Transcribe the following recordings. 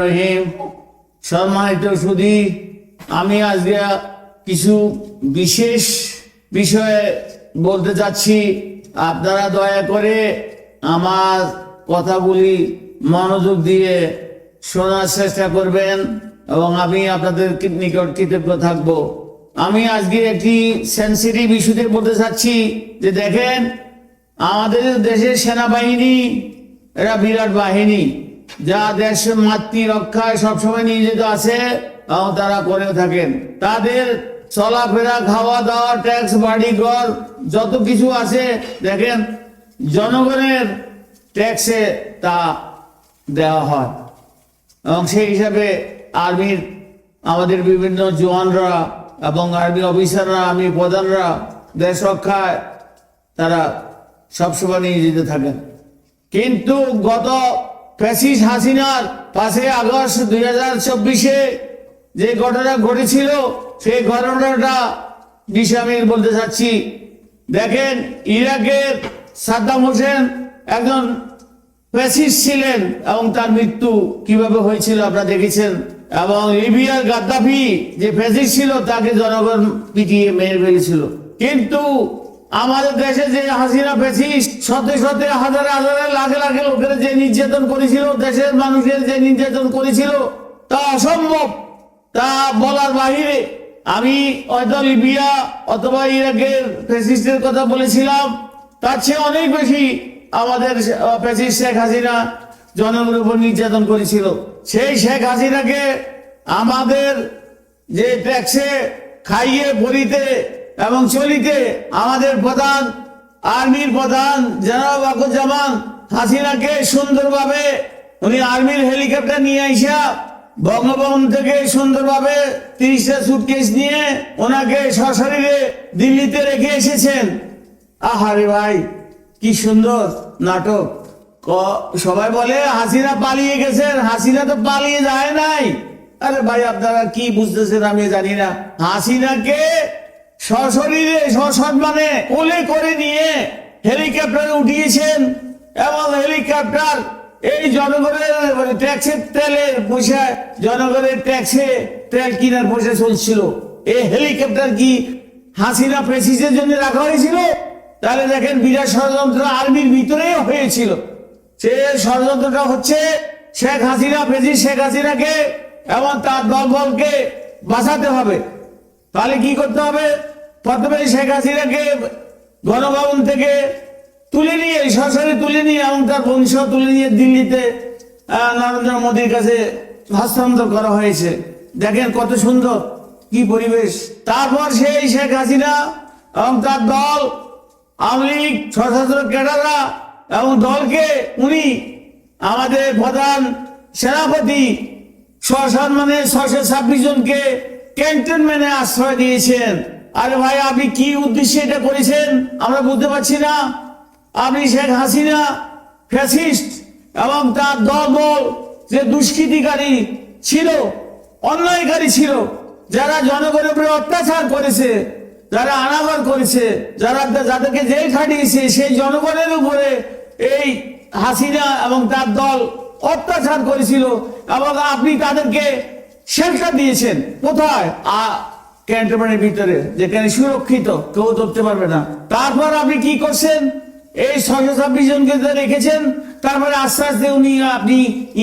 রহিম, সম্মানিত সুধী আমি আজকে কিছু বিশেষ বিষয়ে বলতে চাচ্ছি। আপনারা দয়া করে আমার কথাগুলি মনোযোগ দিয়ে শোনার চেষ্টা করবেন এবং আমি আপনাদের নিকট কৃতজ্ঞ থাকব। আমি আজকে একটি সেন্সিটিভ ইস্যুতে বলতে চাচ্ছি যে দেখেন, আমাদের দেশের সেনাবাহিনী, এরা বিরাট বাহিনী। যা দেশ মাতৃ রক্ষায় সবসময় নিয়োজিত আছে এবং তারা করেও থাকেন। তাদের চলাফেরা খাওয়া দাওয়া ট্যাক্স বাড়ি ঘর, যত কিছু আছে, দেখেন, জনগণের ট্যাক্সে তা দেওয়া হয়। এবং সেই হিসাবে আর্মির, আমাদের বিভিন্ন জওয়ানরা এবং আর্মি অফিসাররা, আর্মি প্রধানরা দেশ রক্ষায় তারা সবসময় নিয়োজিত থাকেন। কিন্তু গত ফ্যাসিস হাসিনার পাঁচই আগস্ট দুই হাজার চব্বিশে যে ঘটনা ঘটেছিল, সেই ঘটনাটা বিষয়ে আমি বলতে চাচ্ছি। দেখেন, ইরাকের সাদ্দাম হোসেন একজন প্যাসিস ছিলেন এবং তার মৃত্যু কীভাবে হয়েছিল আপনারা দেখেছেন। এবং লিবিয়ার গাদ্দাফি যে ফ্যাসিস্ট ছিল, তাকে জনগণ পিটিয়ে মেরে ফেলেছিল। কিন্তু আমাদের দেশে যে হাসিনা ফ্যাসিস্ট শতে শতে হাজারে হাজারে লাখে লাখে লোকের যে নির্যাতন করেছিল, দেশের মানুষের যে নির্যাতন করেছিল, তা অসম্ভব। তা বলার বাহিরে আমি হয়তো লিবিয়া অথবা ইরাকের ফ্যাসিস্টের কথা বলেছিলাম, তার চেয়ে অনেক বেশি আমাদের ফ্যাসিস্ট শেখ হাসিনা জনগণের উপর নির্যাতন করেছিল। সেই শেখ হাসিনাকে আমাদের যে ট্যাক্সে খাইয়ে পরিতে এবং চলিতে আমাদের প্রধান, আর্মির প্রধান জনাব আকুজ্জামান হাসিনাকে সুন্দরভাবে, উনি আর্মির হেলিকপ্টার নিয়ে আইসা বঙ্গভবন থেকে সুন্দরভাবে তিরিশটা সুটকেস নিয়ে ওনাকে সশরীরে দিল্লিতে রেখে এসেছেন। আহারে ভাই, কি সুন্দর নাটক। সবাই বলে হাসিনা পালিয়ে গেছেন, হাসিনা তো পালিয়ে যায় নাই। আরে ভাই, আপনারা কি বুঝতেছেন আমি জানি না। হাসিনাকে সশরীরে সসম্মানে কোলে করে নিয়ে হেলিকপ্টারে উঠিয়েছেন এবং হেলিকপ্টার এই জনগণের ট্যাক্সের তেলের পয়সা জনগণের ট্যাক্সে তেল কিনার পয়সা চলছিল। এই হেলিকপ্টার কি হাসিনা প্রেসিসের জন্য রাখা হয়েছিল? তাহলে দেখেন বিরাট ষড়যন্ত্র আর্মির ভিতরেই হয়েছিল। সে ষড়যন্ত্রটা হচ্ছে শেখ হাসিনা প্রেসিস শেখ হাসিনাকে এবং তার দলবলকে বাঁচাতে হবে। তাহলে কি করতে হবে? প্রথমে শেখ হাসিনাকে গণভবন থেকে তুলে নিয়ে সরাসরি তুলে নিয়ে, এবং তার বংশ তুলে নিয়ে দিল্লিতে নরেন্দ্র মোদীর কাছে হস্তান্তর করা হয়েছে। দেখেন কত সুন্দর কি পরিবেশ। তারপর সেই শেখ হাসিনা এবং তার দল, আওয়ামী লীগ, সশস্ত্র ক্যাডাররা এবং দলকে উনি আমাদের প্রধান সেনাপতি সসম্মানে ছশো ছাব্বিশ জনকে ক্যান্টনমেন্টে আশ্রয় দিয়েছেন। আরে ভাই, আপনি কি উদ্দেশ্যে এটা করেছেন? আমরা বুঝতে পারছি না। আপনি শেখ হাসিনা ফ্যাসিস্ট এবং তার দলবল যে দুষ্কৃতিকারী ছিল, অন্যায়কারী ছিল, যারা জনগণের উপরে অত্যাচার করেছে, যারা আনাগর করেছে, যারা যাদেরকে জেল খাটিয়েছে, সেই জনগণের উপরে এই হাসিনা এবং তার দল অত্যাচার করেছিল এবং আপনি তাদেরকে শেল্টার দিয়েছেন। কোথায়? ক্যান্টনমেন্টের ভিতরে, যেখানে সুরক্ষিত, কেউ ধরতে পারবে না। তারপর আপনি কি করছেন? এই ছশো ছাব্বিশ জনকে রেখেছেন, তারপরে আস্তে আস্তে উনি আপনি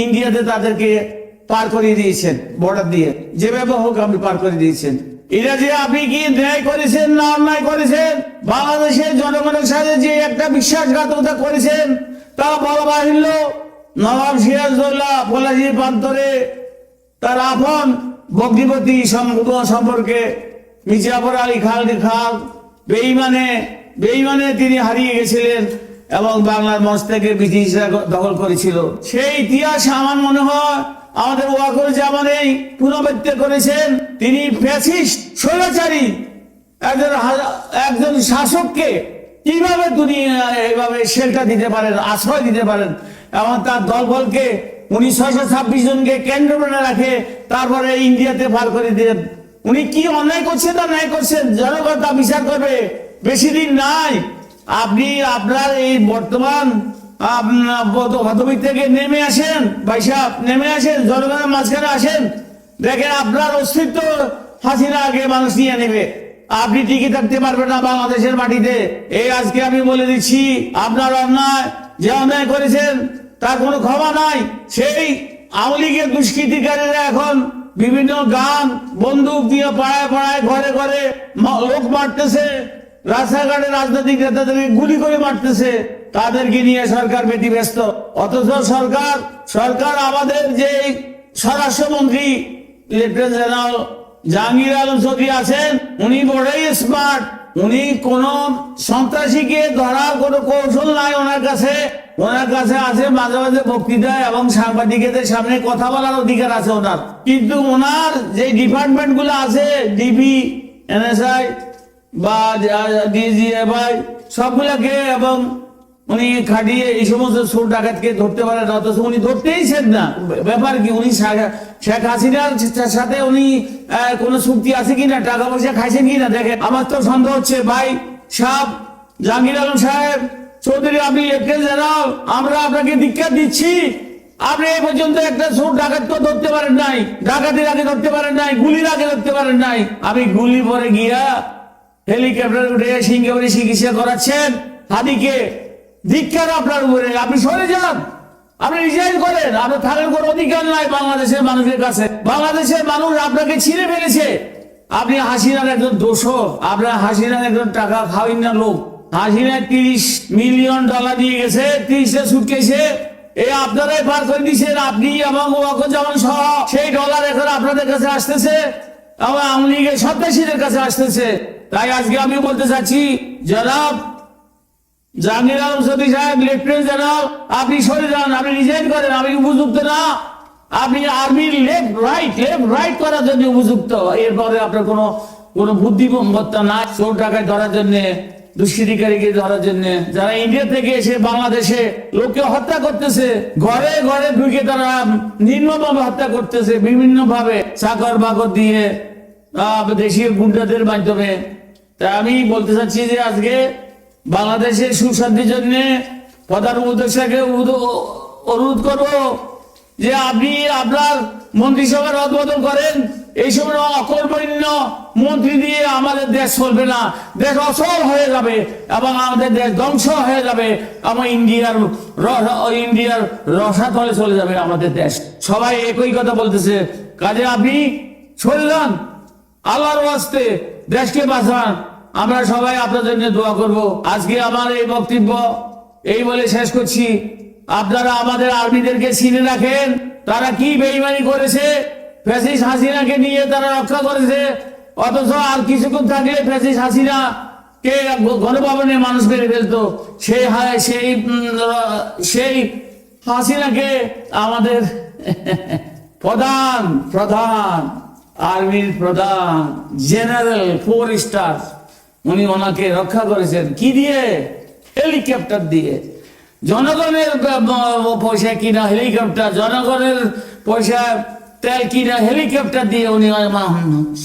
ইন্ডিয়াতে তাদেরকে পার করিয়ে দিয়েছেন বর্ডার দিয়ে। যেভাবে হোক আপনি পার করে দিয়েছেন। এটা যে আপনি কি ন্যায় করেছেন না অন্যায় করেছেন? বাংলাদেশের জনগণের সাথে যে একটা বিশ্বাসঘাতকতা করেছেন, তা বলা বাহিল্য। নবাব সিরাজদৌল্লা পলাশি প্রান্তরে তার আপন বগ্নিপতি সম- সম্পর্কে মির্জাফর আলী খালদি খাল বেইমানে বেইমানে তিনি হারিয়ে গেছিলেন এবং বাংলার মঞ্চ থেকে ব্রিটিশরা দখল করেছিল। সেই ইতিহাস আমার মনে হয় আমাদের ওয়াকুল জামানেই পুনরাবৃত্তি করেছেন। তিনি ফ্যাসিস্ট স্বৈরাচারী একজন একজন শাসককে কীভাবে দুনিয়া আহ, এইভাবে শেল্টার দিতে পারেন আশ্রয় দিতে পারেন এবং তার দলবলকে উনি ছয়শো ছাব্বিশ জনকে কেন্দ্রমেন্টে রাখে, তারপরে ইন্ডিয়াতে পার করে দিলেন উনি কি অন্যায় করছেন না ন্যায় করছেন? জনগণ তা বিচার করবে। বেশি দিন নাই। আপনি আপনার এই বর্তমান আপনার থেকে নেমে আসেন, ভাই সাহেব, নেমে আসেন, জনগণের মাঝখানে আসেন। দেখেন আপনার অস্তিত্ব হাসিনা আগে মানুষ নিয়ে নেবে। আপনি টিকে থাকতে পারবেন না বাংলাদেশের মাটিতে। এই আজকে আমি বলে দিচ্ছি, আপনার অন্যায় যে অন্যায় করেছেন তার কোনো ক্ষমা নাই। সেই আওয়ামী লীগের দুষ্কৃতিকারীরা এখন বিভিন্ন গান, বন্দুক দিয়ে পাড়ায় পাড়ায়, ঘরে ঘরে লোক মারতেছে। রাস্তাঘাটে রাজনৈতিক নেতাদেরকে গুলি করে মারতেছে। তাদেরকে নিয়ে সরকার ব্যতিব্যস্ত। অথচ সরকার সরকার আমাদের যে স্বরাষ্ট্রমন্ত্রী, লেফটেন্যান্ট জেনারেল জাহাঙ্গীর আলম চৌধুরী আছেন, উনি বড়ই স্মার্ট উনি কোন সন্ত্রাসীকে ধরার কোনো কৌশল নাই ওনার কাছে। ওনার কাছে আছে, মাঝে মাঝে বক্তৃতা এবং সাংবাদিকদের সামনে কথা বলার অধিকার আছে ওনার। কিন্তু ওনার যে ডিপার্টমেন্টগুলো আছে ডিবি এনএসআই বা ডিজিএফআই সবগুলাকে এবং উনি খাটিয়ে এই সমস্ত চোর ডাকাতকে ধরতে পারেন অথচ উনি ধরতেইছেন না। ব্যাপার কি, উনি শেখ হাসিনার সাথে উনি কোনো চুক্তি আছে কিনা, টাকা পয়সা খাইছেন কিনা, দেখেন। আমার তো সন্দেহ হচ্ছে, ভাই সাহেব, জাহাঙ্গীর আলম সাহেব চৌধুরী, আপনি লেফটেন্যান্ট জেনারেল আমরা আপনাকে দীক্ষা দিচ্ছি। আপনি এই পর্যন্ত একটা সুর ডাকাত তো ধরতে পারেন নাই, ডাকাতির আগে ধরতে পারেন নাই, গুলির আগে ধরতে পারেন নাই। আমি গুলি পরে গিয়া হেলিকপ্টার উঠে সিঙ্গাপুরে চিকিৎসা করাচ্ছেন হাদিকে। দীক্ষার আপনার উপরে, আপনি সরে যান। আপনি রিজাইন করেন, আপনার থাকার কোনো অধিকার নাই বাংলাদেশের মানুষের কাছে। বাংলাদেশের মানুষ আপনাকে ছিঁড়ে ফেলেছে। আপনি হাসিনার একজন দোষক, আপনার হাসিনার একজন টাকা খাওয়াই না লোক। হাসিনা তিরিশ মিলিয়ন ডলার দিয়ে গেছে তিরিশটা সুটকেছে এই আপনারাই পার করে দিচ্ছেন আপনি এবং ওয়াকুজ্জামান সহ সেই ডলার এখন আপনাদের কাছে আসতেছে, এবং আওয়ামী লীগের সন্ত্রাসীদের কাছে আসতেছে। তাই আজকে আমি বলতে চাচ্ছি, জনাব জাহাঙ্গীর আলম সতী সাহেব, লেফটেন্যান্ট জেনারেল, আপনি সরে যান, আপনি রিজাইন করেন আপনি উপযুক্ত না। আপনি আর্মির লেফট রাইট লেফট রাইট করার জন্য উপযুক্ত। এরপরে আপনার কোনো কোনো বুদ্ধিমত্তা নাই, চোর টাকায় ধরার জন্য। দুষ্কৃতিকারীকে ধরার জন্য। যারা ইন্ডিয়া থেকে এসে বাংলাদেশে লোককে হত্যা করতেছে, ঘরে ঘরে ঢুকে তারা নির্মমভাবে হত্যা করতেছে বিভিন্ন ভাবে চাকর বাকর দিয়ে দেশীয় গুন্ডাদের মাধ্যমে। তা আমি বলতে চাচ্ছি যে আজকে বাংলাদেশের সুশান্তির জন্য প্রধান উপদেষ্টাকে উদ- অনুরোধ করব যে আপনি আপনার মন্ত্রিসভার রদবদল করেন। এই সময় অকর্মণ্য মন্ত্রী দিয়ে আমাদের দেশ চলবে না। দেশ অচল হয়ে যাবে এবং আমাদের দেশ ধ্বংস হয়ে যাবে আমার ইন্ডিয়ার ইন্ডিয়ার রসাতলে চলে যাবে আমাদের দেশ। সবাই একই কথা বলতেছে, কাজে আপনি চললেন আল্লাহর ওয়াস্তে দেশকে বাঁচান। আমরা সবাই আপনার জন্য দোয়া করব। আজকে আমার এই বক্তব্য এই বলে শেষ করছি। আপনারা আমাদের আর্মিদেরকে চিনে রাখেন, তারা কি বেইমানি করেছে ফ্যাসিস হাসিনাকে নিয়ে তারা রক্ষা করেছে। অথচ আর কিছুক্ষণ থাকলে ফ্যাসিস হাসিনা কে গণভবনে মানুষ মেরে ফেলতো। সেই সেই সেই হাসিনাকে আমাদের প্রধান প্রধান, আর্মির প্রধান, জেনারেল, ফোর স্টার, উনি ওনাকে রক্ষা করেছেন। কি দিয়ে? হেলিকপ্টার দিয়ে। জনগণের পয়সা কিনা হেলিকপ্টার, জনগণের পয়সা তেল কিনা হেলিকপ্টার দিয়ে উনি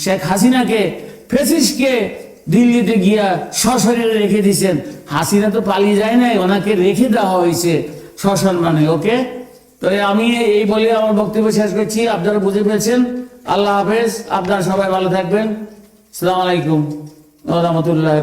শেখ হাসিনাকে ফেসিসকে দিল্লিতে গিয়া সশরীরে রেখে দিয়েছেন হাসিনা তো পালিয়ে যায় নাই, ওনাকে রেখে দেওয়া হয়েছে সসম্মানে, ওকে? তো আমি এই বলে আমার বক্তব্য শেষ করছি, আপনারা বুঝে পেয়েছেন আল্লাহ হাফেজ, আপনারা সবাই ভালো থাকবেন। সালাম আলাইকুম রহমতুল্লাহ